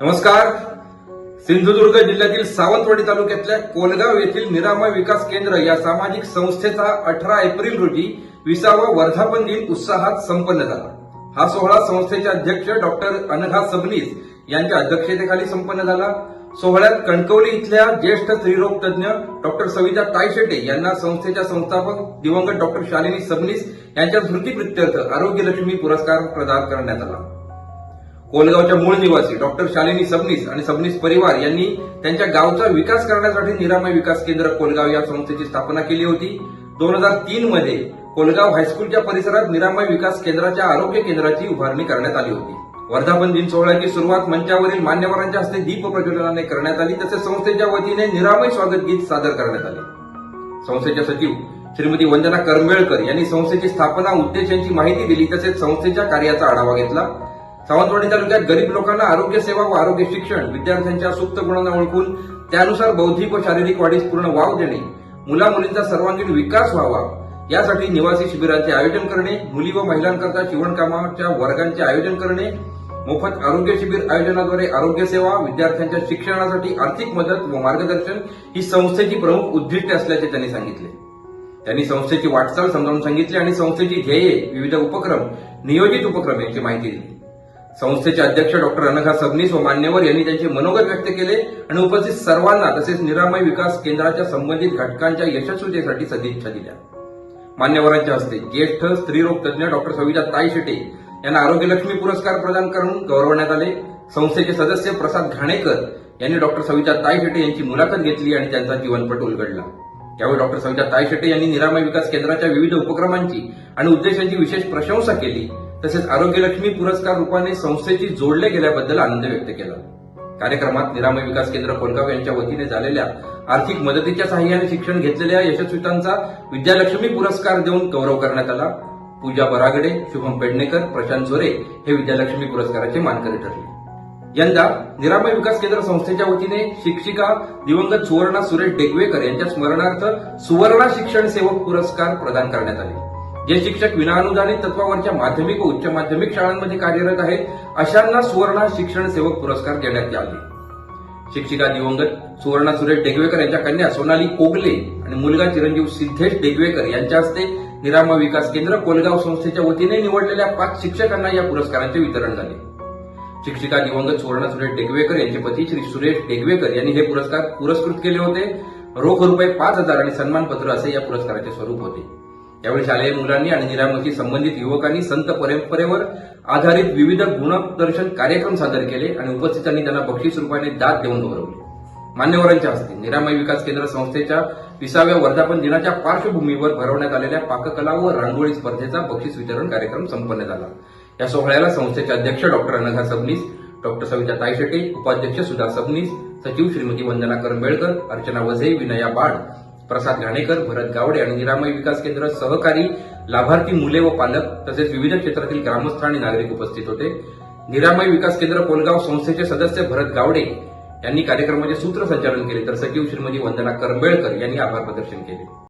नमस्कार. सिंधुदुर्ग जिल्ह्यातील सावंतवाडी तालुक्यातल्या कोलगाव येथील निरामय विकास केंद्र या सामाजिक संस्थेचा अठरा एप्रिल रोजी विसावा वर्धापन दिन उत्साहात संपन्न झाला. हा सोहळा संस्थेचे अध्यक्ष डॉक्टर अनघा सबनीस यांच्या अध्यक्षतेखाली संपन्न झाला. सोहळ्यात कणकवली इथल्या ज्येष्ठ स्त्रीरोग तज्ज्ञ डॉक्टर सविता तायशेटे यांना संस्थेच्या संस्थापक दिवंगत डॉक्टर शालिनी सबनीस यांच्या स्मृतीप्रित्यर्थ आरोग्य लक्ष्मी पुरस्कार प्रदान करण्यात आला. कोलगावच्या मूळ निवासी डॉक्टर शालिनी सबनीस आणि सबनीस परिवार यांनी त्यांच्या गावचा विकास करण्यासाठी निरामय विकास केंद्र कोलगाव या संस्थेची स्थापना केली होती. दोन हजार तीन मध्ये कोलगाव हायस्कूलच्या परिसरात निरामय विकास केंद्राच्या आरोग्य केंद्राची उभारणी करण्यात आली होती. वर्धापन दिन सोहळ्याची सुरुवात मंचावरील मान्यवरांच्या हस्ते दीप प्रज्वलनाने करण्यात आली तसेच संस्थेच्या वतीने निरामय स्वागत गीत सादर करण्यात आले. संस्थेच्या सचिव श्रीमती वंदना करंबेळकर यांनी संस्थेची स्थापना उद्देश यांची माहिती दिली तसेच संस्थेच्या कार्याचा आढावा घेतला. सावंतवाडी तालुक्यात गरीब लोकांना आरोग्य सेवा व आरोग्य शिक्षण विद्यार्थ्यांच्या सुप्त गुणांना ओळखून त्यानुसार बौद्धिक व शारीरिक वाढीस पूर्ण वाव देणे मुला मुलींचा सर्वांगीण विकास व्हावा यासाठी निवासी शिबिरांचे आयोजन करणे मुली व महिलांकरता शिवणकामाच्या वर्गांचे आयोजन करणे मोफत आरोग्य शिबिर आयोजनाद्वारे आरोग्य सेवा विद्यार्थ्यांच्या शिक्षणासाठी आर्थिक मदत व मार्गदर्शन ही संस्थेची प्रमुख उद्दिष्टे असल्याचे त्यांनी सांगितले. त्यांनी संस्थेची वाटचाल समजावून सांगितली आणि संस्थेची ध्येये विविध उपक्रम नियोजित उपक्रम यांची माहिती दिली. संस्थेचे अध्यक्ष डॉक्टर अनघा सबनीस व मान्यवर यांनी त्यांचे मनोगत व्यक्त केले आणि उपस्थित सर्वांना तसेच निरामय विकास केंद्राच्या संबंधित घटकांच्या यशस्वीतेसाठी सदिच्छा दिल्या. मान्यवरांच्या हस्ते ज्येष्ठ स्त्रीरोग तज्ज्ञ डॉक्टर सविता ताई शेटे यांना आरोग्यलक्ष्मी पुरस्कार प्रदान करून गौरवण्यात आले. संस्थेचे सदस्य प्रसाद घाणेकर यांनी डॉक्टर सविता ताई शेटे यांची मुलाखत घेतली आणि त्यांचा जीवनपट उलगडला. यावेळी डॉक्टर सविता ताई शेटे यांनी निरामय विकास केंद्राच्या विविध उपक्रमांची आणि उद्देशांची विशेष प्रशंसा केली. तसेच आरोग्यलक्ष्मी पुरस्कार रूपाने संस्थेची जोडले गेल्याबद्दल आनंद व्यक्त केला. कार्यक्रमात निरामय विकास केंद्र कोलगाव यांच्या वतीने झालेल्या आर्थिक मदतीच्या सहाय्याने शिक्षण घेतलेल्या यशस्वीतांचा विद्यालक्ष्मी पुरस्कार देऊन गौरव करण्यात आला. पूजा बरागडे शुभम पेडणेकर प्रशांत झोरे हे विद्यालक्ष्मी पुरस्काराचे मानकरी ठरले. यंदा निरामय विकास केंद्र संस्थेच्या वतीने शिक्षिका दिवंगत सुवर्णा सुरेश डेगवेकर यांच्या स्मरणार्थ सुवर्णा शिक्षण सेवक पुरस्कार प्रदान करण्यात आले. जे शिक्षक विनाअनुदानित तत्वावरच्या माध्यमिक व उच्च माध्यमिक शाळांमध्ये कार्यरत आहेत अशांना सुवर्णा शिक्षण सेवक पुरस्कार देण्यात आले शिक्षिका दिवंगत सुवर्णा सुरेश डेगवेकर यांच्या कन्या सोनाली कोगले आणि मुलगा चिरंजीव सिद्धेश डेगवेकर यांच्या हस्ते निरामा विकास केंद्र कोलगाव संस्थेच्या वतीने निवडलेल्या पाच शिक्षकांना या पुरस्कारांचे वितरण झाले. शिक्षिका दिवंगत सुवर्णा सुरेश डेगवेकर यांचे पती श्री सुरेश डेगवेकर यांनी हे पुरस्कार पुरस्कृत केले होते. रोख रुपये पाच हजार आणि सन्मानपत्र असे या पुरस्काराचे स्वरूप होते. यावेळी शालेय मुलांनी आणि निरामयशी संबंधित युवकांनी संत परंपरेवर आधारित विविध गुणदर्शन कार्यक्रम सादर केले आणि उपस्थितांनी त्यांना बक्षीस रूपाने दाद देऊन गौरवले. मान्यवरांच्या हस्ते निरामय विकास केंद्र संस्थेच्या विसाव्या वर्धापन दिनाच्या पार्श्वभूमीवर भरवण्यात आलेल्या पाककला व रांगोळी स्पर्धेचा बक्षीस वितरण कार्यक्रम संपन्न झाला. या सोहळ्याला संस्थेचे अध्यक्ष डॉक्टर अनघा सबनीस डॉक्टर सविता तायशेटे उपाध्यक्ष सुधा सबनीस सचिव श्रीमती वंदना करंबेळकर अर्चना वझे विनया बाड प्रसाद घाणेकर भरत गावडे आणि निरामय विकास केंद्र सहकारी लाभार्थी मुले व पालक तसेच विविध क्षेत्रातील ग्रामस्थ आणि नागरिक उपस्थित होते. निरामय विकास केंद्र कोलगाव संस्थेचे सदस्य भरत गावडे यांनी कार्यक्रमाचे सूत्रसंचालन केले. तर सचिव श्रीमती वंदना करंबेळकर यांनी आभार प्रदर्शन केले.